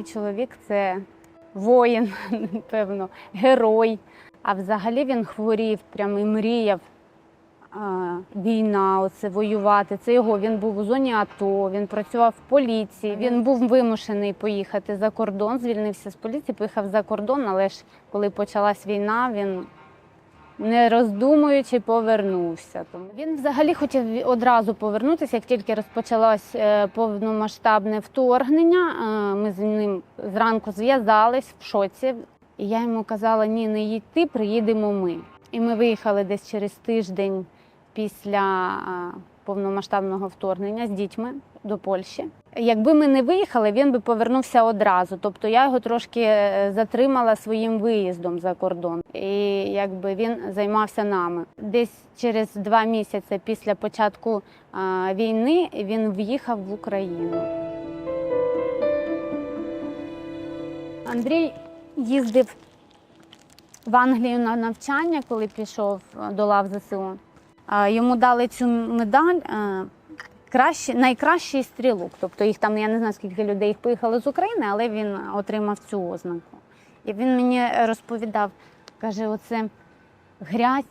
мій чоловік це воїн, певно, герой. А взагалі він хворів, прямо і мріяв. Війна, оце воювати. Це його. Він був у зоні АТО, він працював в поліції. Він був вимушений поїхати за кордон, звільнився з поліції, поїхав за кордон, але ж коли почалась війна, він не роздумуючи повернувся. Він взагалі хотів одразу повернутися, як тільки розпочалось е, повномасштабне вторгнення. е, Ми з ним зранку зв'язались в шоці. І я йому казала: ні, не йти, приїдемо ми. І ми виїхали десь через тиждень після е, повномасштабного вторгнення з дітьми до Польщі. Якби ми не виїхали, він би повернувся одразу. Тобто я його трошки е, затримала своїм виїздом за кордон. І якби він займався нами. Десь через два місяці після початку е, війни він в'їхав в Україну. Андрій їздив в Англію на навчання, коли пішов е, до лав ЗСУ. Йому дали цю медаль е, кращий, найкращий стрілок. Тобто їх там, я не знаю, скільки людей їх поїхало з України, але він отримав цю ознаку. І він мені розповідав, каже, оце грязь,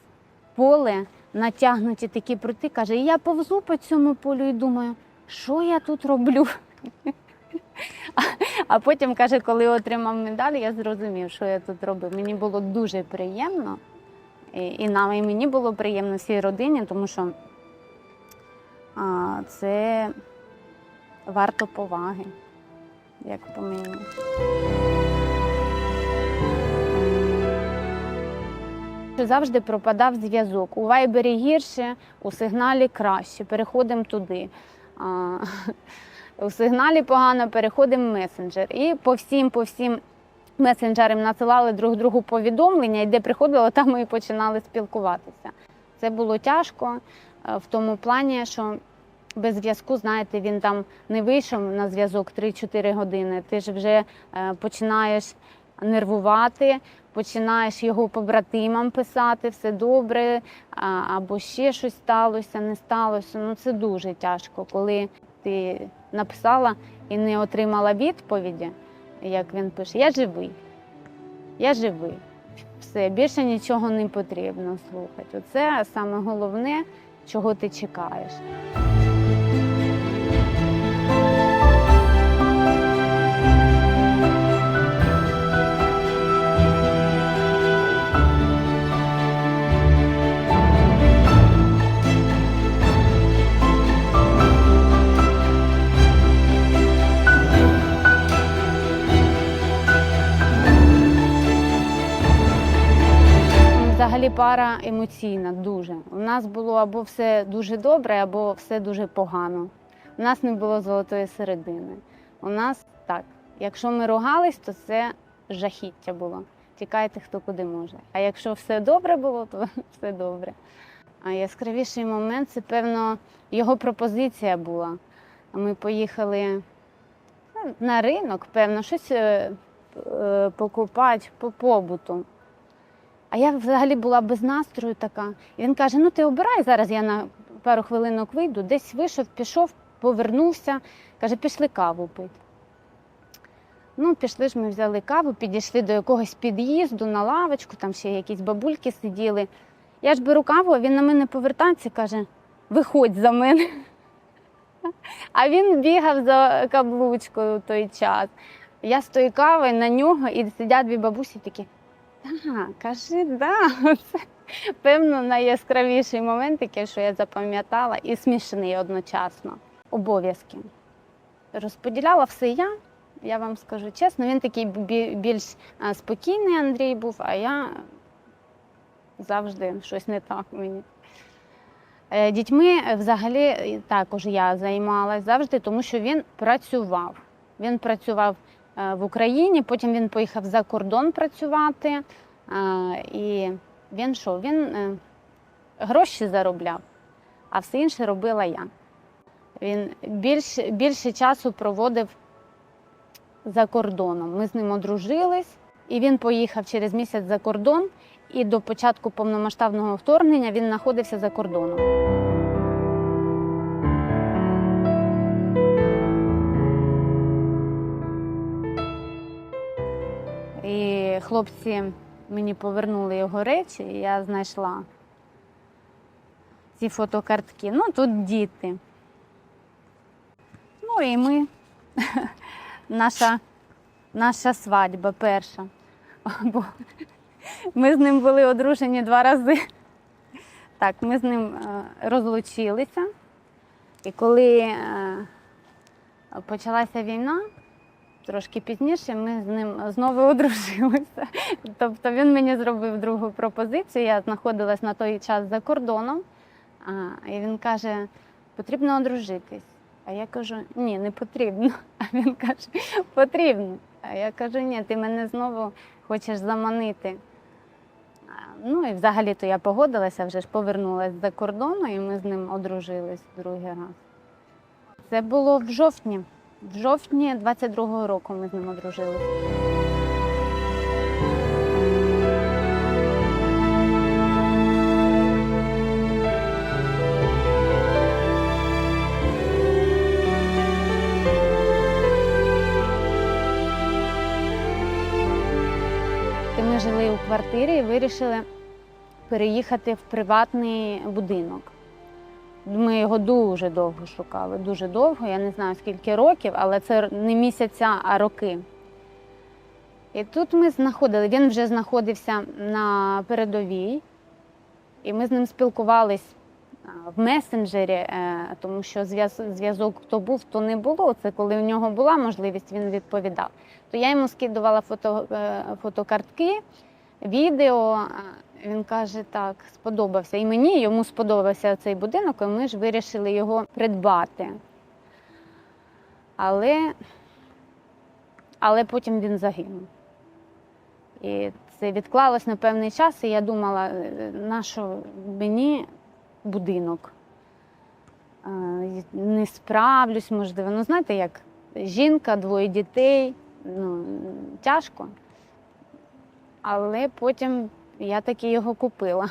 поле, натягнуті такі прути. Каже, і я повзу по цьому полю і думаю, що я тут роблю? А потім каже, коли отримав медаль, я зрозумів, що я тут робив. Мені було дуже приємно. І, нам, і мені було приємно всій родині, тому що а, це варто поваги, як по мені. Завжди пропадав зв'язок. У вайбері гірше, у сигналі краще. Переходимо туди. А, у сигналі погано, переходимо в месенджер. І по всім, по всім месенджерам надсилали друг другу повідомлення, і де приходило, там ми і починали спілкуватися. Це було тяжко е, в тому плані, що без зв'язку, знаєте, він там не вийшов на зв'язок 3-4 години. Ти ж вже е, починаєш нервувати, починаєш його побратимам писати, все добре, або ще щось сталося, не сталося. Ну це дуже тяжко, коли ти написала і не отримала відповіді, як він пише: Я живий, я живий. Все, більше нічого не потрібно слухати. Оце саме головне, чого ти чекаєш. Взагалі пара емоційна дуже. У нас було або все дуже добре, або все дуже погано. У нас не було золотої середини. У нас так, якщо ми ругались, то це жахіття було. Тікайте хто куди може. А якщо все добре було, то все добре. А яскравіший момент це, певно, його пропозиція була. Ми поїхали ну, на ринок, певно, щось е, е, покупати по побуту. А я взагалі була без настрою така. І він каже: ну ти обирай, зараз я на пару хвилинок вийду, десь вийшов, пішов, повернувся. Каже, пішли каву пити. Ну, пішли ж ми взяли каву, підійшли до якогось під'їзду на лавочку, там ще якісь бабульки сиділи. Я ж беру каву, а він на мене повертається, каже: виходь за мене. А він бігав за каблучкою в той час. Я з тої кави на нього і сидять дві бабусі такі. Так, кажи, да. Це, певно, найяскравіший момент, який, що я запам'ятала, і смішний одночасно. Обов'язки. Розподіляла все я, я вам скажу чесно, він такий більш спокійний Андрій був, а я завжди щось не так мені. Е, Дітьми взагалі також я займалась завжди, тому що він працював. Він працював в Україні, потім він поїхав за кордон працювати. е, І він що? Він е, гроші заробляв, а все інше робила я. Він більш, більше часу проводив за кордоном. Ми з ним одружились, і він поїхав через місяць за кордон. І до початку повномасштабного вторгнення він знаходився за кордоном. Хлопці мені повернули його речі, і я знайшла ці фотокартки. Ну, тут діти. Ну і ми, наша, наша свадьба перша. Бо ми з ним були одружені два рази. Так, ми з ним е, розлучилися. І коли е, почалася війна, трошки пізніше ми з ним знову одружилися. Тобто він мені зробив другу пропозицію. Я знаходилась на той час за кордоном, і він каже: потрібно одружитись. А я кажу, ні, не потрібно. А він каже, потрібно. А я кажу, ні, ти мене знову хочеш заманити. Ну і взагалі-то я погодилася, вже ж повернулася за кордону, і ми з ним одружились другий раз. Це було в жовтні. В жовтні 22-го року ми з ним одружилися. І Ми жили у квартирі і вирішили переїхати в приватний будинок. Ми його дуже довго шукали, дуже довго. Я не знаю скільки років, але це не місяця, а роки. І тут ми знаходили, він вже знаходився на передовій, і ми з ним спілкувались в месенджері, е, тому що зв'язок то був, то не було. Це коли у нього була можливість, він відповідав. То я йому скидувала фото, е, фотокартки, відео. Він каже, так, сподобався. І мені йому сподобався цей будинок, і ми ж вирішили його придбати. Але, але потім він загинув. І це відклалось на певний час, і я думала, е, на що мені будинок? Е, Не справлюсь, можливо. Ну, знаєте, як жінка, двоє дітей, ну, тяжко. Але потім я таки його купила.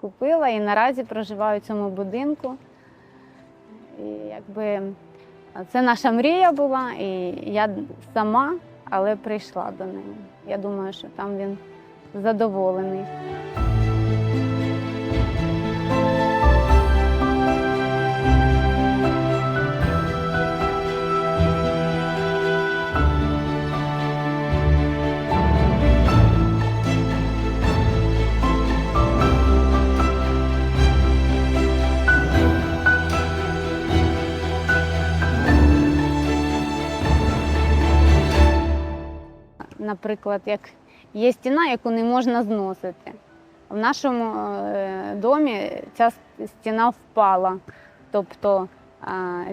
Купила і наразі проживаю в цьому будинку. І якби це наша мрія була, і я сама, але прийшла до неї. Я думаю, що там він задоволений. Наприклад, як є стіна, яку не можна зносити. В нашому е, домі ця стіна впала. Тобто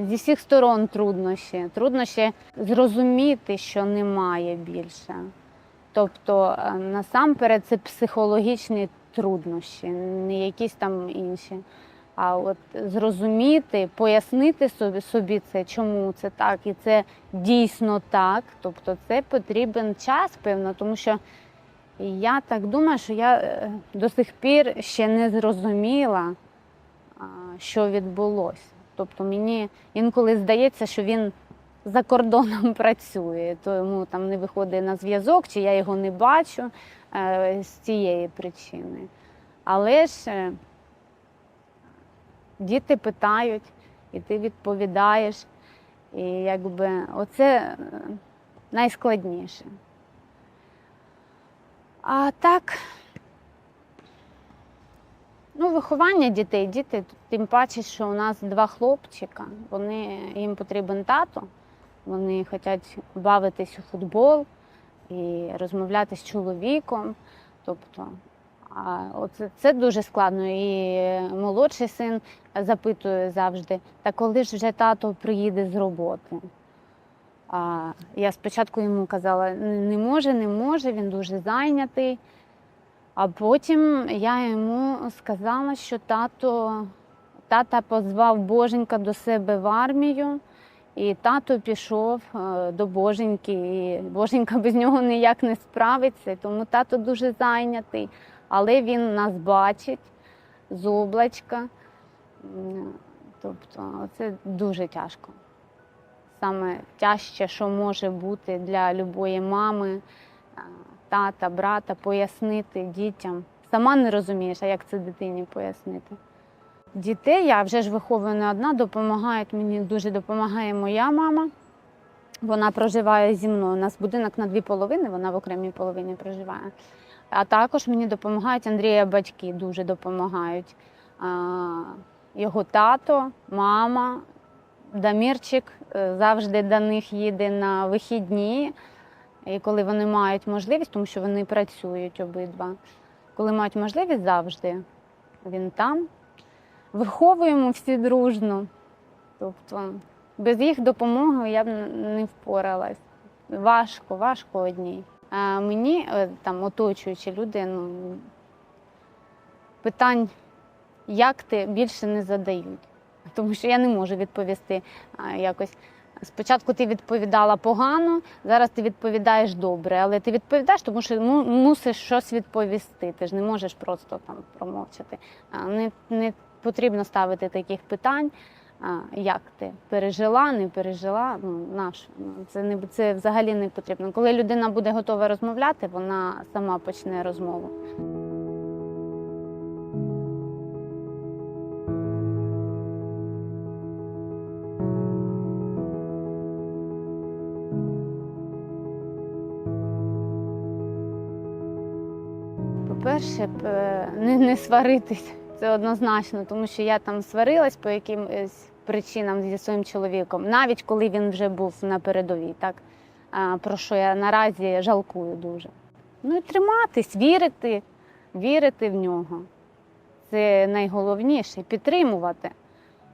зі всіх сторон труднощі. Труднощі зрозуміти, що немає більше. Тобто, е, насамперед, це психологічні труднощі, не якісь там інші. А от зрозуміти, пояснити собі, собі це, чому це так, і це дійсно так. Тобто це потрібен час, певно, тому що я так думаю, що я е, до сих пір ще не зрозуміла, що відбулося. Тобто мені інколи здається, що він за кордоном працює, то йому там не виходить на зв'язок, чи я його не бачу е, з цієї причини. Але ж е, діти питають, і ти відповідаєш. І якби оце е, найскладніше. А так, ну, виховання дітей, діти, тим паче, що у нас два хлопчика, вони, їм потрібен тато, вони хочуть бавитись у футбол і розмовляти з чоловіком. Тобто, оце, це дуже складно. І молодший син запитує завжди, та коли ж вже тато приїде з роботи? А я спочатку йому казала, не може, не може, він дуже зайнятий. А потім я йому сказала, що тато, тата позвав Боженька до себе в армію, і тато пішов е, до Боженьки, і Боженька без нього ніяк не справиться, тому тато дуже зайнятий, але він нас бачить з облачка. Тобто це дуже тяжко саме тяжче, що може бути для любої мами, тата, брата, пояснити дітям. Сама не розумієш, а як це дитині пояснити. Дітей я вже ж виховую не одна, допомагають мені дуже допомагає моя мама. Вона проживає зі мною. У нас будинок на дві половини, вона в окремій половині проживає. А також мені допомагають Андрія батьки, дуже допомагають. Його тато, мама, Дамірчик е, завжди до них їде на вихідні. І коли вони мають можливість, тому що вони працюють обидва. Коли мають можливість завжди, він там. Виховуємо всі дружно. Тобто без їх допомоги я б не впоралась. Важко, важко одній. А мені е, там оточуючі люди, ну, питань, як ти більше не задають. Тому що я не можу відповісти якось. Спочатку ти відповідала погано, зараз ти відповідаєш добре, але ти відповідаєш, тому що ну, мусиш щось відповісти. Ти ж не можеш просто там промовчати. Не, не потрібно ставити таких питань. Як ти пережила, не пережила. Ну наш це не це взагалі не потрібно. Коли людина буде готова розмовляти, вона сама почне розмову. По-перше, е, не, не сваритись. Це однозначно, тому що я там сварилась по якимось причинам зі своїм чоловіком, навіть коли він вже був на передовій, так про що я наразі жалкую дуже. Ну і триматись, вірити, вірити в нього. Це найголовніше підтримувати.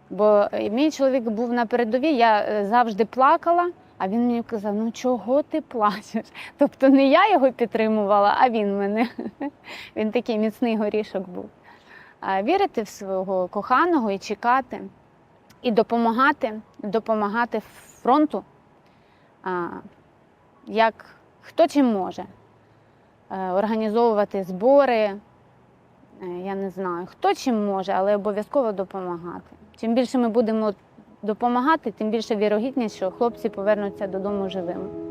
Бо мій чоловік був на передовій, я е, завжди плакала, а він мені казав: ну чого ти плачеш? Тобто не я його підтримувала, а він мене. Він такий міцний горішок був. Вірити в свого коханого і чекати, і допомагати, допомагати фронту, як хто чим може. Е, Організовувати збори, е, я не знаю, хто чим може, але обов'язково допомагати. Чим більше ми будемо допомагати, тим більше вірогідність, що хлопці повернуться додому живими.